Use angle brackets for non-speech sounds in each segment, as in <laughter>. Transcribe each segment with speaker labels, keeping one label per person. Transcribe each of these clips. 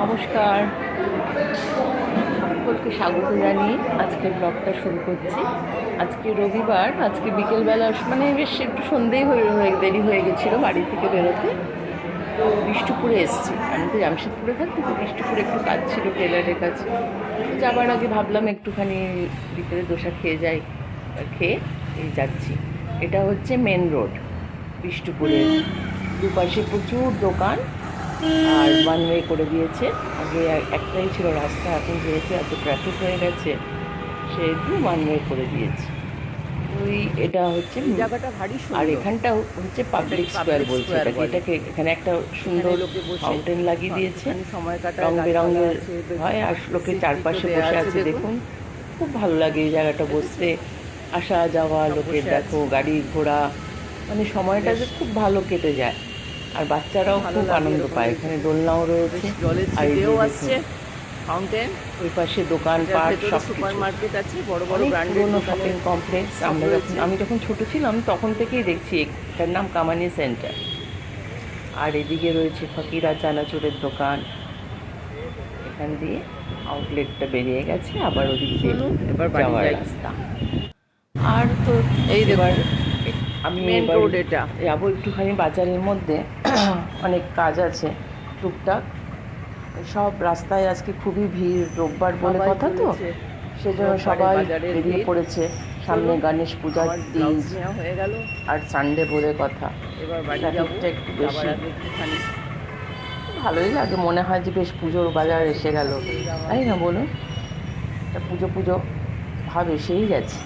Speaker 1: নমস্কার। সকলকে স্বাগত জানিয়ে আজকে ব্লগটা শুরু করছি। আজকে রবিবার, আজকে বিকেলবেলা মানে বেশ একটু সন্ধেই হয়ে হয়ে, দেরি হয়ে গেছিল বাড়ি থেকে বেরোতে। তো বিষ্ণুপুরে এসেছি। আমি তো জামশেদপুরে থাকি, তো বিষ্ণুপুরে একটু কাজ ছিল টেলারের কাছে। তো যাবার আগে ভাবলাম একটুখানি বিকেলে দোসা খেয়ে যাই খেয়ে এই যাচ্ছি। এটা হচ্ছে মেন রোড বিষ্ণুপুরের। দুপাশে প্রচুর দোকান। আর ওয়ান ওয়ে করে দিয়েছে। আগে একটাই ছিল রাস্তা এখন যেহেতু এত ট্রাফিক হয়ে গেছে সেহেতু ওয়ান ওয়ে করে দিয়েছে। ওই এটা হচ্ছে
Speaker 2: জায়গাটা ভারী
Speaker 1: আর এখানটা হচ্ছে পাবলিক স্কোয়ার বলছে এটাকে এটাকে এখানে একটা সুন্দর ফাউন্টেন লাগিয়ে দিয়েছে।
Speaker 2: সময় কাটায়
Speaker 1: রং বেরঙের হয় আর লোকে চারপাশে বসে
Speaker 2: আছে
Speaker 1: দেখুন। খুব ভালো লাগে এই জায়গাটা বসতে। আসা যাওয়া লোকের দেখো গাড়ি ঘোড়া মানে সময়টা যে খুব ভালো কেটে যায়। আর বাচ্চারাও খুব আনন্দ পায়। এখানে দোলনাও রয়েছে। আর
Speaker 2: আসছে ফাউন্টেন
Speaker 1: ওই পাশে দোকান পাট সব
Speaker 2: সুপার মার্কেট আছে বড় বড়
Speaker 1: পুরোনো শপিং কমপ্লেক্স আমরা যখন আমি যখন ছোট ছিলাম তখন থেকেই দেখছি এটার নাম কামানি সেন্টার আর এদিকে রয়েছে ফকিরা চানাচুরের দোকান। এখান দিয়ে আউটলেটটা বেরিয়ে গেছে আবার ওদিক
Speaker 2: এবার
Speaker 1: যাওয়ার রাস্তা। আর তো
Speaker 2: এই
Speaker 1: এবার আমি এবার যাব একটুখানি বাজারের মধ্যে। <coughs> অনেক কাজ আছে টুকটাক। সব রাস্তায় আজকে খুবই ভিড় রোববার বলে কথা তো। সেজন্য সবাই বেরিয়ে পড়েছে। সামনে গণেশ পূজার দিন
Speaker 2: হয়ে গেল।
Speaker 1: আর সানডে বলে কথা।
Speaker 2: এবার
Speaker 1: ট্রাফিকটা একটু বেশি। ভালোই লাগে মনে হয় যে বেশ পুজোর বাজার এসে গেল। তাই না বলুন? একটা পুজো পুজো ভাব এসেই গেছে।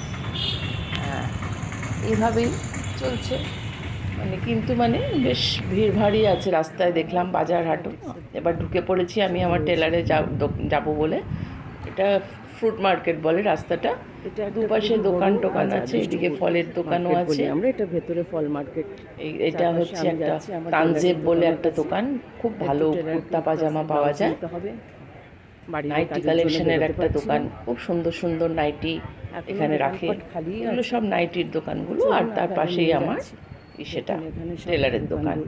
Speaker 1: হ্যাঁ এইভাবেই চলছে। মানে কিন্তু মানে বেশ ভিড় ভারী আছে রাস্তায় দেখলাম বাজার হাটও এবার ঢুকে পড়েছি আমি আমার টেলারে যাব বলে। এটা ফ্রুট মার্কেট বলে রাস্তাটা।
Speaker 2: এটা
Speaker 1: দুপাশে দোকান টোকান আছে এদিকে ফলের দোকানও আছে।
Speaker 2: আমরা এটা ভেতরে ফল মার্কেট।
Speaker 1: এটা হচ্ছে একটা তানজেব বলে একটা দোকান। খুব ভালো কুর্তা পাজামা পাওয়া যায়। নাইটি কালেকশনের একটা দোকান খুব সুন্দর সুন্দর নাইটি
Speaker 2: এখানে
Speaker 1: রাখে।
Speaker 2: খালি
Speaker 1: এগুলো সব নাইটির দোকানগুলো আর তার পাশেই আমার
Speaker 2: যাচ্ছি।
Speaker 1: সেটা টেলারের দোকান।